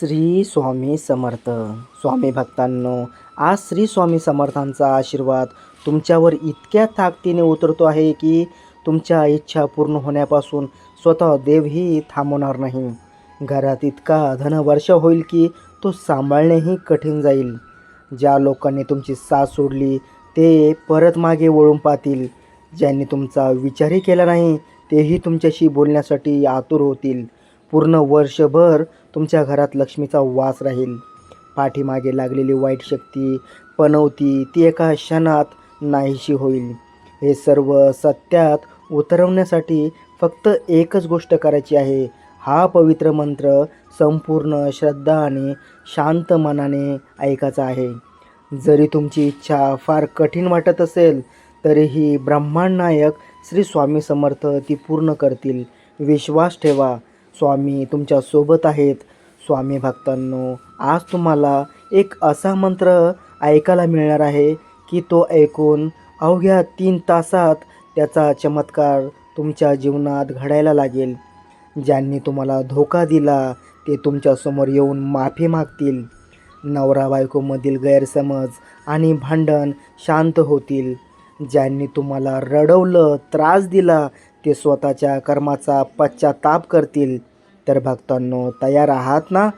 श्री स्वामी समर्थ. स्वामी भक्तांनो आज श्री स्वामी समर्थांचा आशीर्वाद तुमच्यावर इतक्या ताकदीने उतरतो आहे की तुमच्या इच्छा पूर्ण होण्यापासून स्वतः देवही थांबवणार नाही. घरात इतका धनवर्ष होईल की तो सांभाळणेही कठीण जाईल. ज्या लोकांनी तुमची साथ सोडली ते परत मागे वळून पाहतील. ज्यांनी तुमचा विचारही केला नाही तेही तुमच्याशी बोलण्यासाठी आतुर होतील. पूर्ण वर्षभर तुमच्या घरात लक्ष्मीचा वास राहील. पाठीमागे लागलेली वाईट शक्ती पनवती ती एका क्षणात नाहीशी होईल. हे सर्व सत्यात उतरवण्यासाठी फक्त एकच गोष्ट करायची आहे. हा पवित्र मंत्र संपूर्ण श्रद्धा आणि शांत मनाने ऐकायचा आहे. जरी तुमची इच्छा फार कठीण वाटत असेल तरीही ब्रह्मांड नायक श्री स्वामी समर्थ ती पूर्ण करतील. विश्वास ठेवा. स्वामी तुमच्यासोबत आहेत. स्वामी भक्तांनो आज तुम्हाला एक असा मंत्र ऐकायला मिळणार आहे की तो ऐकून अवघ्या तीन तासात त्याचा चमत्कार तुमच्या जीवनात घडायला लागेल. ज्यांनी तुम्हाला धोका दिला ते तुमच्यासमोर येऊन माफी मागतील. नवरा बायकोमधील गैरसमज आणि भांडण शांत होतील. ज्यांनी तुम्हाला रडवलं त्रास दिला ते स्वतःच्या कर्माचा पश्चाताप करतील. तर भक्तांनो तयार आहात ना?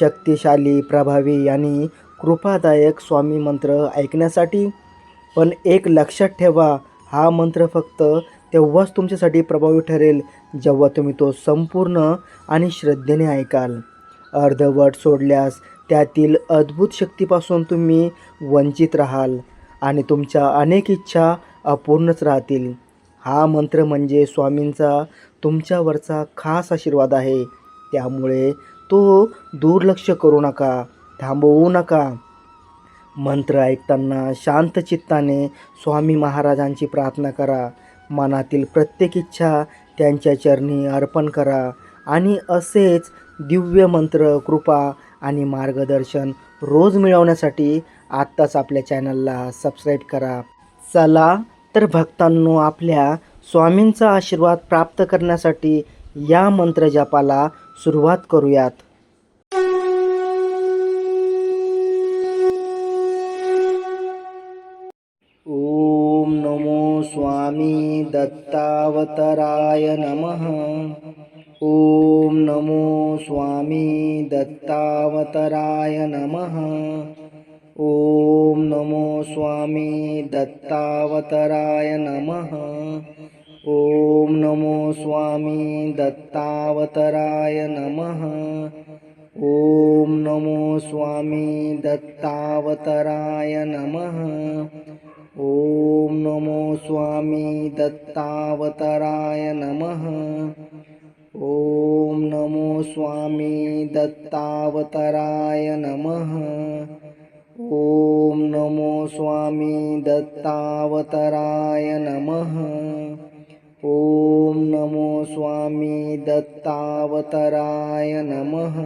शक्तिशाली प्रभावी आणि कृपादायक स्वामी मंत्र ऐकण्यासाठी. पण एक लक्षात ठेवा हा मंत्र फक्त तेव्हाच तुमच्यासाठी प्रभावी ठरेल जेव्हा तुम्ही तो संपूर्ण आणि श्रद्धेने ऐकाल. अर्धवट सोडल्यास त्यातील अद्भुत शक्तीपासून तुम्ही वंचित राहाल आणि तुमच्या अनेक इच्छा अपूर्णच राहतील. हा मंत्र म्हणजे स्वामींचा तुमच्यावरचा खास आशीर्वाद आहे. त्यामुळे तो दुर्लक्ष करू नका थांबवू नका. मंत्र ऐकताना शांत चित्ताने स्वामी महाराजांची प्रार्थना करा. मनातील प्रत्येक इच्छा त्यांच्या चरणी अर्पण करा आणि असेच दिव्य मंत्र कृपा आणि मार्गदर्शन रोज मिळवण्यासाठी आत्ताच आपल्या चॅनलला सबस्क्राईब करा. चला तर भक्तांनो आपल्या स्वामींचा आशीर्वाद प्राप्त करण्यासाठी या मंत्रजपाला सुरुवात करूयात. ओम नमो स्वामी दत्तावतराय नमः. ओम नमो स्वामी दत्तावतराय नमः. ओम नमो स्वामी दत्तावतराय नमः. ओम नमो स्वामी दत्तावतराय नमः। ओम नमो स्वामी दत्तावतराय नमः। ओम नमो स्वामी दत्तावतराय नमः। ओम नमो स्वामी दत्तावतराय नमः। ओम नमो स्वामी दत्तावतराय नमः ओम नमो स्वामी दत्तावतराय नमः।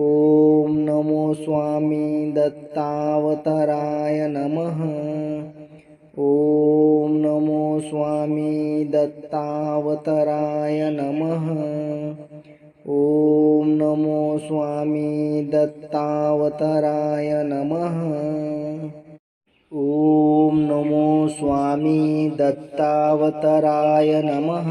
ओम नमो स्वामी दत्तावतराय नमः। ओम नमो स्वामी दत्तावतराय नमः। ओम नमो स्वामी दत्तावतराय नमो स्वामी दत्तावतराय नमः।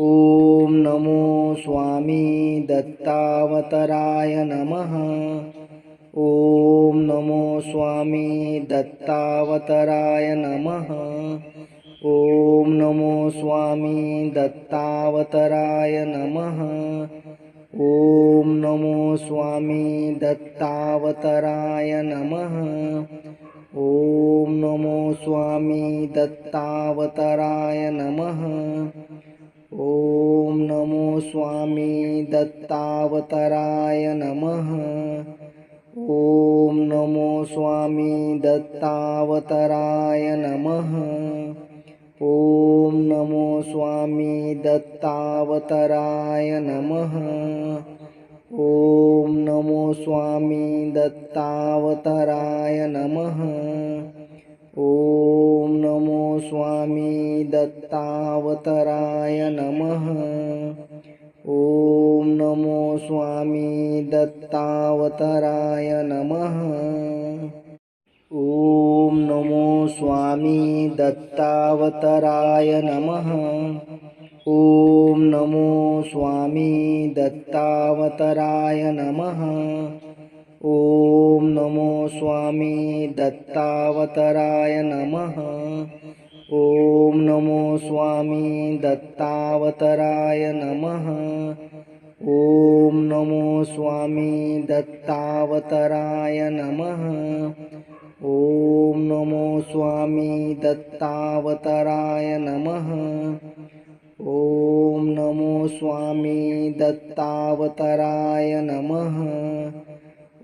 ओम नमो स्वामी दत्तावतराय नमः। ओम नमो स्वामी दत्तावतराय नमः। ओम नमो स्वामी दत्तावतराय नमः। ओम नमो स्वामी दत्तावतराय नमः ओम नमो स्वामी दत्तावतराय नमः। ओम नमो स्वामी दत्तावतराय नमः। ओम नमो स्वामी दत्तावतराय नमः। ओम नमो स्वामी दत्तावतराय नमः ओम नमो स्वामी दत्तावतराय नमः। ओम नमो स्वामी दत्तावतराय नमः। ॐ नमो स्वामी दत्तावतराय नमः। ॐ नमो स्वामी दत्तावतराय नमः ॐ नमो स्वामी दत्तावतराय नमः। ॐ नमो स्वामी दत्तावतराय नमः। ॐ नमो स्वामी दत्तावतराय नमः। ॐ नमो स्वामी दत्तावतराय नमः। ॐ नमो स्वामी दत्तावतराय नमः ॐ नमो स्वामी दत्तावतराय नमः।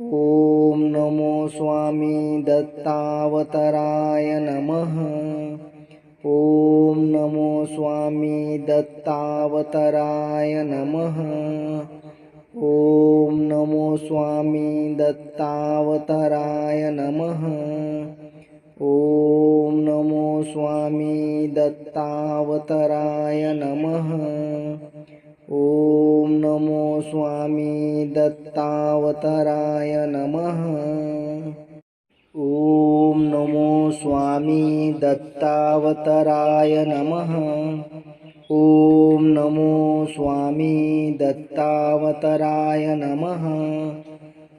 ॐ नमो स्वामी दत्तावतराय नमः। ॐ नमो स्वामी दत्तावतराय नमः। ॐ नमो स्वामी दत्तावतराय नमः ॐ नमो स्वामी दत्तावतराय नमः। ॐ नमो स्वामी दत्तावतराय नमः। ॐ नमो स्वामी दत्तावतराय नमः। ॐ नमो स्वामी दत्तावतराय नमः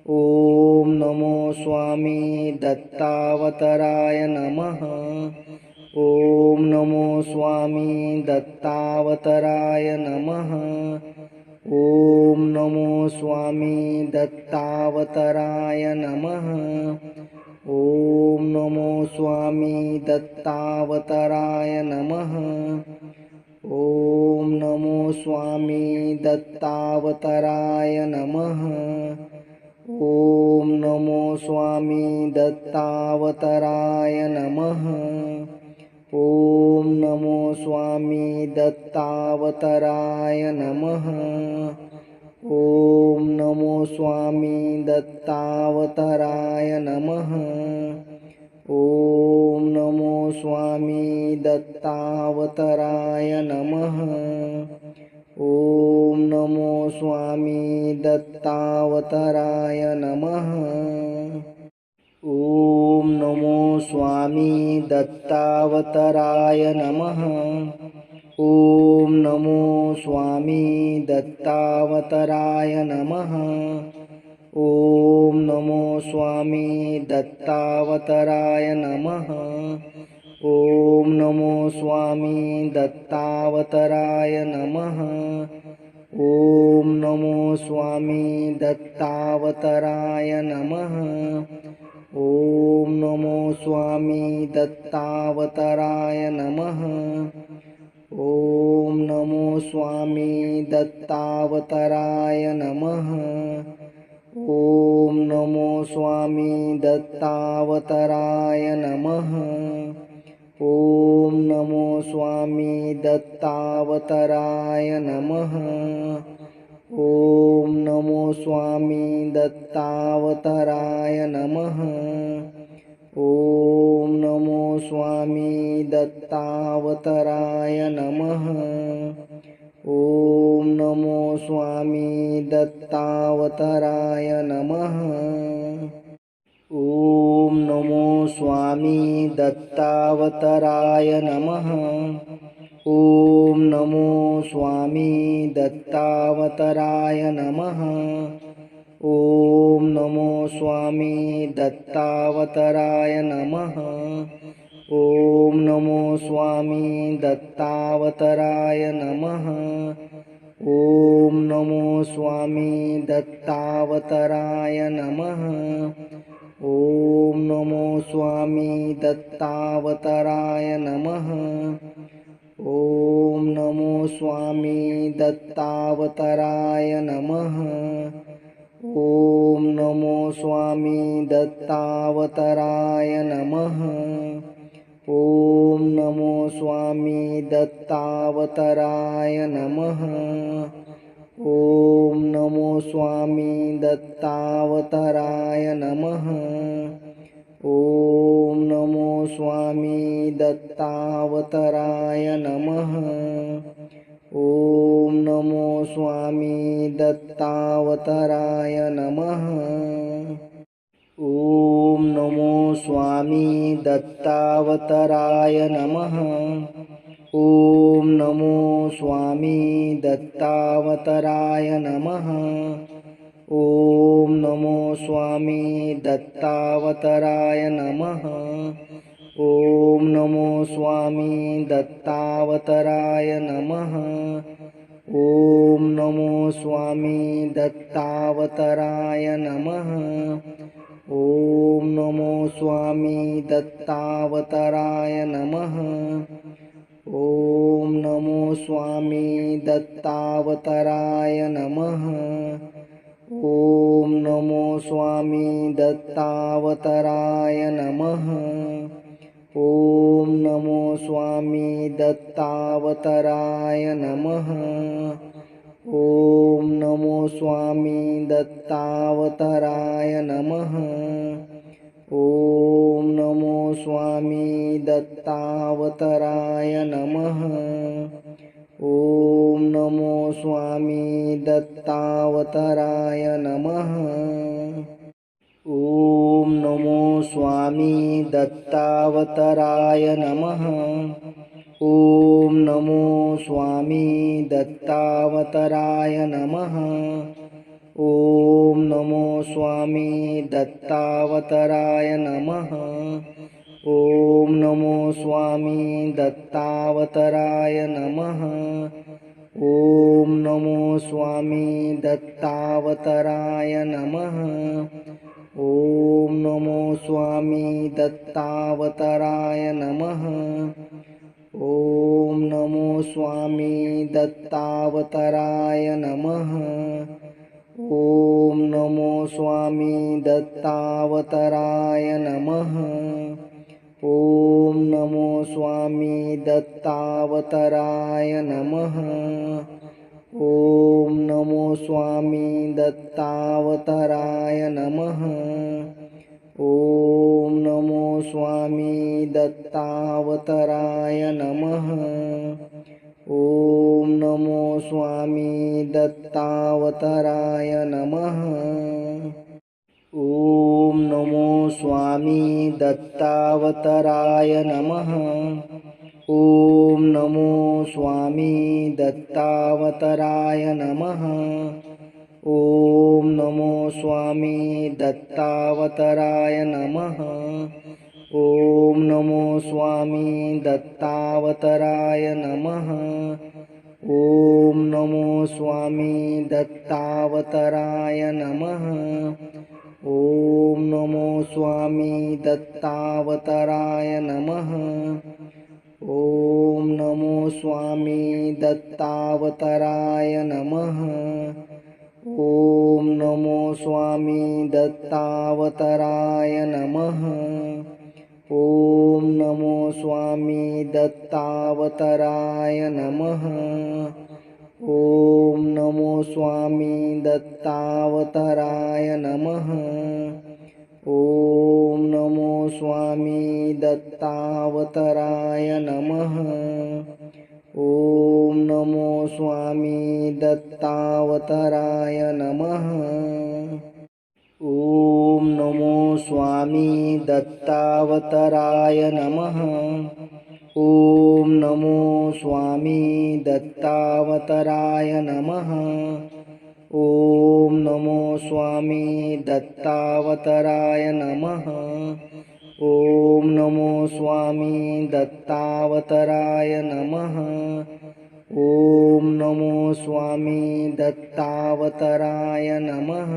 ॐ नमो स्वामी दत्तावतराय नमः। ॐ नमो स्वामी दत्तावतराय नमः। ॐ नमो स्वामी दत्तावतराय नमः। ॐ नमो स्वामी दत्तावतराय नमः। ॐ नमो स्वामी दत्तावतराय नमः ॐ नमो स्वामी दत्तावतराय नमः। ॐ नमो स्वामी दत्तावतराय नमः। ॐ नमो स्वामी दत्तावतराय नमः। ॐ नमो स्वामी दत्तावतराय नमः ॐ नमो स्वामी दत्तावतराय नमः। ॐ नमो स्वामी दत्तावतराय नमः। ॐ नमो स्वामी दत्तावतराय नमः। ॐ नमो स्वामी दत्तावतराय नमः ॐ नमो स्वामी दत्तावतराय नमः। ॐ नमो स्वामी दत्तावतराय नमः। ॐ नमो स्वामी दत्तावतराय नमः। ॐ नमो स्वामी दत्तावतराय नमः। ॐ नमो स्वामी दत्तावतराय नमः ॐ नमो स्वामी दत्तावतराय नमः। ॐ नमो स्वामी दत्तावतराय नमः। ॐ नमो स्वामी दत्तावतराय नमः। ॐ नमो स्वामी दत्तावतराय नमः। ॐ नमो स्वामी दत्तावतराय नमः। ॐ नमो स्वामी दत्तावतराय नमः। ॐ नमो स्वामी दत्तावतराय नमः। ॐ नमो स्वामी दत्तावतराय नमः। ॐ नमो स्वामी दत्तावतराय नमः। ॐ नमो स्वामी दत्तावतराय नमः। ॐ नमो स्वामी दत्तावतराय नमः। ॐ नमो स्वामी दत्तावतराय नमः। ॐ नमो स्वामी दत्तावतराय नमः। ॐ नमो स्वामी दत्तावतराय नमः ॐ नमो स्वामी दत्तावतराय नमः। ॐ नमो स्वामी दत्तावतराय नमः। ॐ नमो स्वामी दत्तावतराय नमः। ॐ नमो स्वामी दत्तावतराय नमः ॐ नमो स्वामी दत्तावतराय नमः। ॐ नमो स्वामी दत्तावतराय नमः। ॐ नमो स्वामी दत्तावतराय नमः। ॐ नमो स्वामी दत्तावतराय नमः। ॐ नमो स्वामी दत्तावतराय नमः ॐ नमो स्वामी दत्तावतराय नमः। ॐ नमो स्वामी दत्तावतराय नमः। ॐ नमो स्वामी दत्तावतराय नमः। ॐ नमो स्वामी दत्तावतराय नमः। ॐ नमो स्वामी दत्तावतराय नमः। ॐ नमो स्वामी दत्तावतराय नमः। ॐ नमो स्वामी दत्तावतराय नमः। ॐ नमो स्वामी दत्तावतराय नमः। ॐ नमो स्वामी दत्तावतराय नमः ॐ नमो स्वामी दत्तावतराय नमः। ॐ नमो स्वामी दत्तावतराय नमः। ॐ नमो स्वामी दत्तावतराय नमः। ॐ नमो स्वामी दत्तावतराय नमः ॐ नमो स्वामी दत्तावतराय नमः। ॐ नमो स्वामी दत्तावतराय नमः। ॐ नमो स्वामी दत्तावतराय नमः। ॐ नमो स्वामी दत्तावतराय नमः स्वामी दत्तावतराय नमः। ॐ नमो स्वामी दत्तावतराय नमः। ॐ नमो स्वामी दत्तावतराय नमः। ॐ नमो स्वामी दत्तावतराय नमः। ॐ नमो स्वामी दत्तावतराय नमः ॐ नमो स्वामी दत्तावतराय नमः। ॐ नमो स्वामी दत्तावतराय नमः। ॐ नमो स्वामी दत्तावतराय नमः। ॐ नमो स्वामी दत्तावतराय नमः ॐ नमो स्वामी दत्तावतराय नमः। ॐ नमो स्वामी दत्तावतराय नमः। ॐ नमो स्वामी दत्तावतराय नमः। ॐ नमो स्वामी दत्तावतराय नमः ॐ नमो स्वामी दत्तावतराय नमः। ॐ नमो स्वामी दत्तावतराय नमः। ॐ नमो स्वामी दत्तावतराय नमः। ॐ नमो स्वामी दत्तावतराय नमः।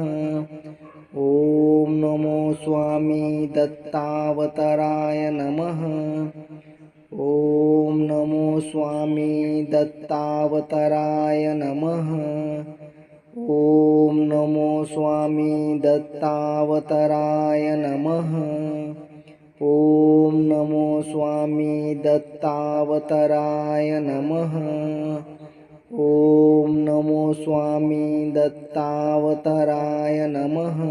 ॐ नमो स्वामी दत्तावतराय नमः ॐ नमो स्वामी दत्तावतराय नमः। ॐ नमो स्वामी दत्तावतराय नमः। ॐ नमो स्वामी दत्तावतराय नमः। ॐ नमो स्वामी दत्तावतराय नमः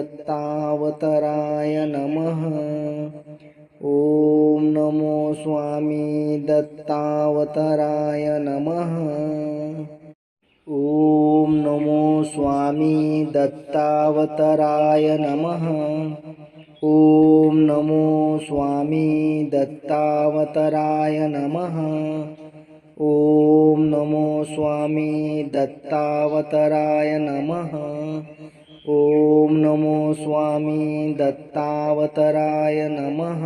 दत्तावतराय नमः। ॐ नमो स्वामी दत्तावतराय नमः। ॐ नमो स्वामी दत्तावतराय नमः। ॐ नमो स्वामी दत्तावतराय नमः। ॐ नमो स्वामी दत्तावतराय नमः ॐ नमो स्वामी दत्तावतराय नमः।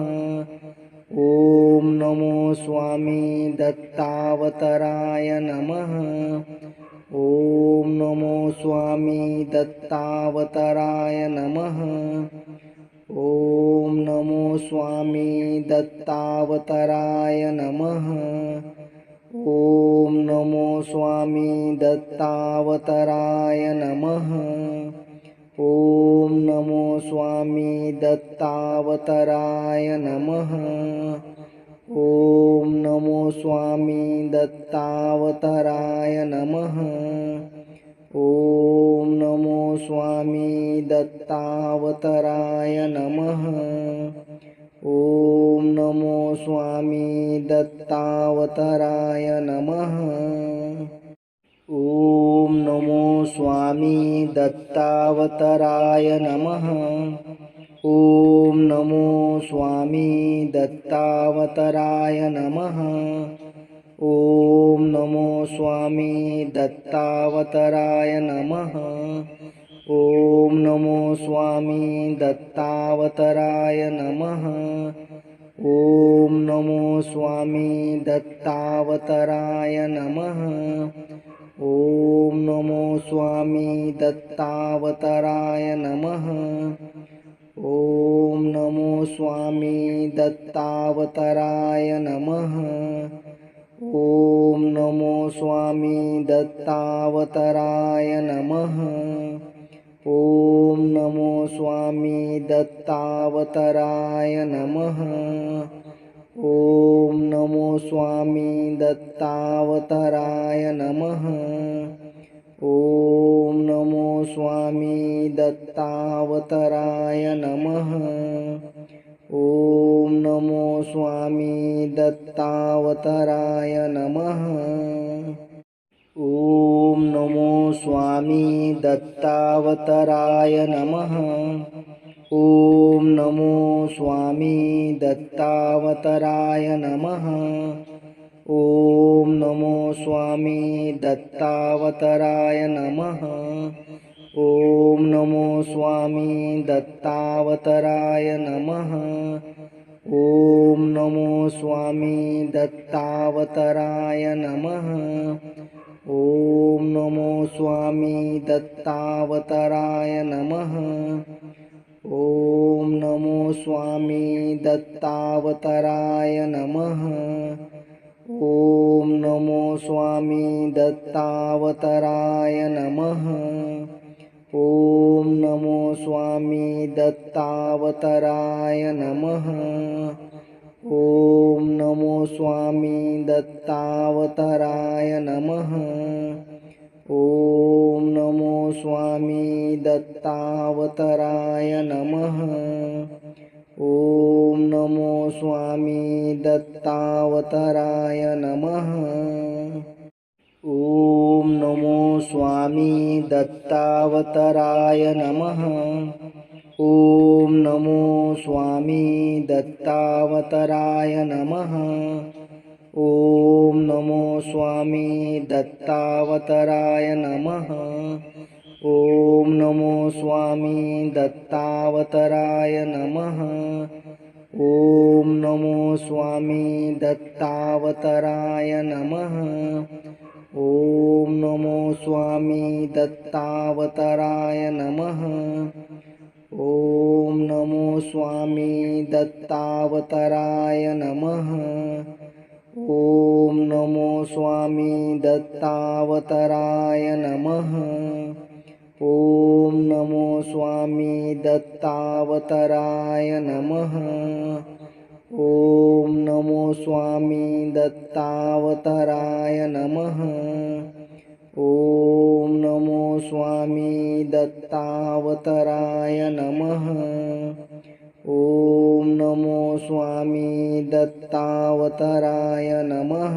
ॐ नमो स्वामी दत्तावतराय नमः। ॐ नमो स्वामी दत्तावतराय नमः। ॐ नमो स्वामी दत्तावतराय नमः। ॐ नमो स्वामी दत्तावतराय नमः ॐ नमो स्वामी दत्तावतराय नमः। ॐ नमो स्वामी दत्तावतराय नमः। ॐ नमो स्वामी दत्तावतराय नमः। ॐ नमो स्वामी दत्तावतराय नमः ॐ नमो स्वामी दत्तावतराय नमः। ॐ नमो स्वामी दत्तावतराय नमः। ॐ नमो स्वामी दत्तावतराय नमः। ॐ नमो स्वामी दत्तावतराय नमः। ॐ नमो स्वामी दत्तावतराय नमः ॐ नमो स्वामी दत्तावतराय नमः। ॐ नमो स्वामी दत्तावतराय नमः। ॐ नमो स्वामी दत्तावतराय नमः। ॐ नमो स्वामी दत्तावतराय नमः ॐ नमो स्वामी दत्तावतराय नमः। ॐ नमो स्वामी दत्तावतराय नमः। ॐ नमो स्वामी दत्तावतराय नमः। ॐ नमो स्वामी दत्तावतराय नमः ॐ नमो स्वामी दत्तावतराय नमः। ॐ नमो स्वामी दत्तावतराय नमः। ॐ नमो स्वामी दत्तावतराय नमः। ॐ नमो स्वामी दत्तावतराय नमः। ॐ नमो स्वामी दत्तावतराय नमः ॐ नमो स्वामी दत्तावतराय नमः। ॐ नमो स्वामी दत्तावतराय नमः। ॐ नमो स्वामी दत्तावतराय नमः। ॐ नमो स्वामी दत्तावतराय नमः ॐ नमो स्वामी दत्तावतराय नमः। ॐ नमो स्वामी दत्तावतराय नमः। ॐ नमो स्वामी दत्तावतराय नमः। ॐ नमो स्वामी दत्तावतराय नमः ॐ नमो स्वामी दत्तावतराय नमः। ॐ नमो स्वामी दत्तावतराय नमः। ॐ नमो स्वामी दत्तावतराय नमः। ॐ नमो स्वामी दत्तावतराय नमः। ॐ नमो स्वामी दत्तावतराय नमः ॐ नमो स्वामी दत्तावतराय नमः। ॐ नमो स्वामी दत्तावतराय नमः। ॐ नमो स्वामी दत्तावतराय नमः। ॐ नमो स्वामी दत्तावतराय नमः ॐ नमो स्वामी दत्तावतराय नमः।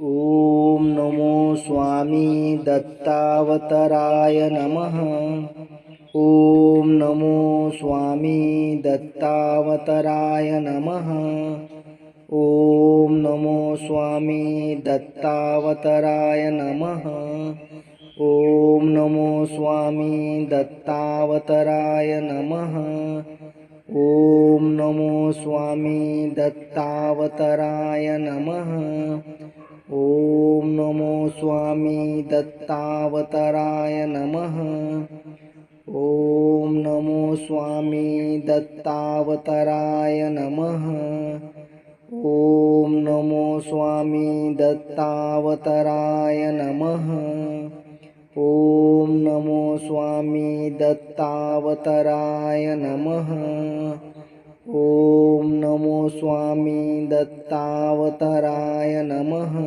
ॐ नमो स्वामी दत्तावतराय नमः। ॐ नमो स्वामी दत्तावतराय नमः। ॐ नमो स्वामी दत्तावतराय नमः ॐ नमो स्वामी दत्तावतराय नमः। ॐ नमो स्वामी दत्तावतराय नमः। ॐ नमो स्वामी दत्तावतराय नमः। ॐ नमो स्वामी दत्तावतराय नमः। ॐ नमो स्वामी दत्तावतराय नमः ॐ नमो स्वामी दत्तावतराय नमः। ॐ नमो स्वामी दत्तावतराय नमः।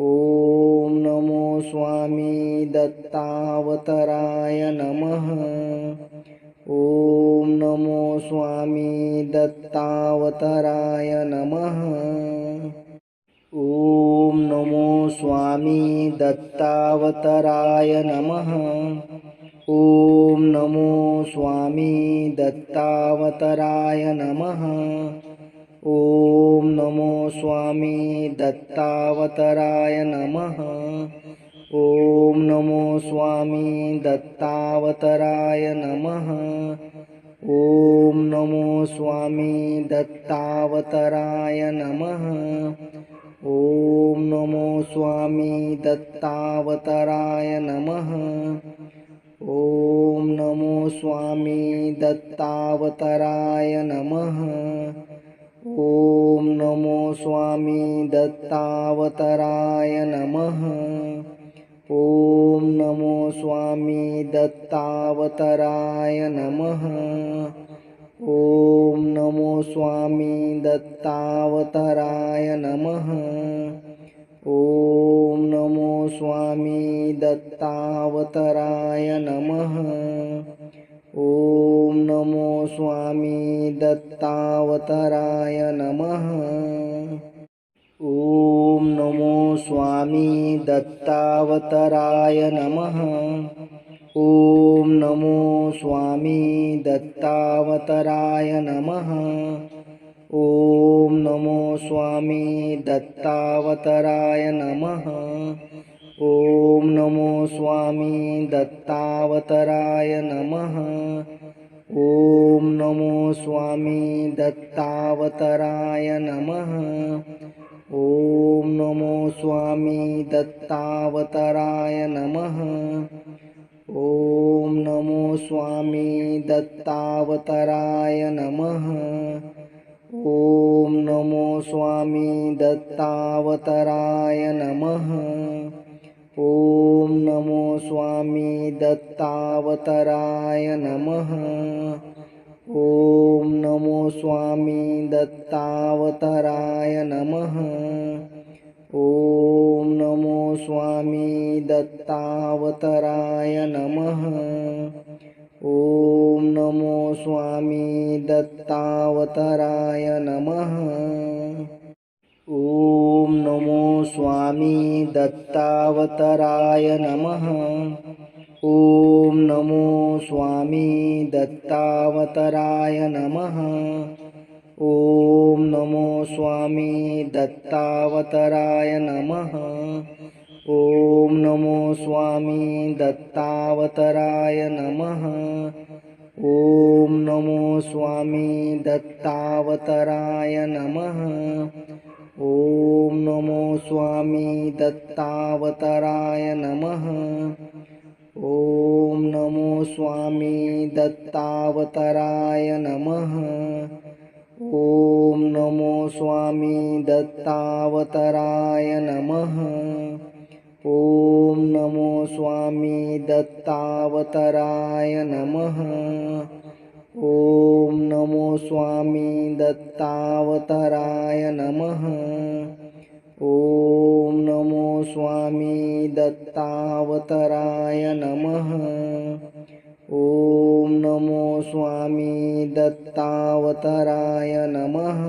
ॐ नमो स्वामी दत्तावतराय नमः। ॐ नमो स्वामी दत्तावतराय नमः नमो स्वामी दत्तावतराय नमः। ॐ नमो स्वामी दत्तावतराय नमः। ॐ नमो स्वामी दत्तावतराय नमः। ॐ नमो स्वामी दत्तावतराय नमः। ॐ नमो स्वामी दत्तावतराय नमः ॐ नमो स्वामी दत्तावतराय नमः। ॐ नमो स्वामी दत्तावतराय नमः। ॐ नमो स्वामी दत्तावतराय नमः। ॐ नमो स्वामी दत्तावतराय नमः। ॐ नमो स्वामी दत्तावतराय नमः स्वामी दत्तावतराय नमः। ॐ नमो स्वामी दत्तावतराय नमः। ॐ नमो स्वामी दत्तावतराय नमः। ॐ नमो स्वामी दत्तावतराय नमः। ॐ नमो स्वामी दत्तावतराय नमः ॐ नमो स्वामी दत्तावतराय नमः। ॐ नमो स्वामी दत्तावतराय नमः। ॐ नमो स्वामी दत्तावतराय नमः। ॐ नमो स्वामी दत्तावतराय नमः। ॐ नमो स्वामी दत्तावतराय नमः ॐ नमो स्वामी दत्तावतराय नमः। ॐ नमो स्वामी दत्तावतराय नमः। ॐ नमो स्वामी दत्तावतराय नमः। ॐ नमो स्वामी दत्तावतराय नमः स्वामी दत्तावतराय नमः। ॐ नमो स्वामी दत्तावतराय नमः। ॐ नमो स्वामी दत्तावतराय नमः। ॐ नमो स्वामी दत्तावतराय नमः। ॐ नमो स्वामी दत्तावतराय नमः ॐ नमो स्वामी दत्तावतराय नमः। ॐ नमो स्वामी दत्तावतराय नमः। ॐ नमो स्वामी दत्तावतराय नमः। ॐ नमो स्वामी दत्तावतराय नमः ॐ नमो स्वामी दत्तावतराय नमः। ॐ नमो स्वामी दत्तावतराय नमः। ॐ नमो स्वामी दत्तावतराय नमः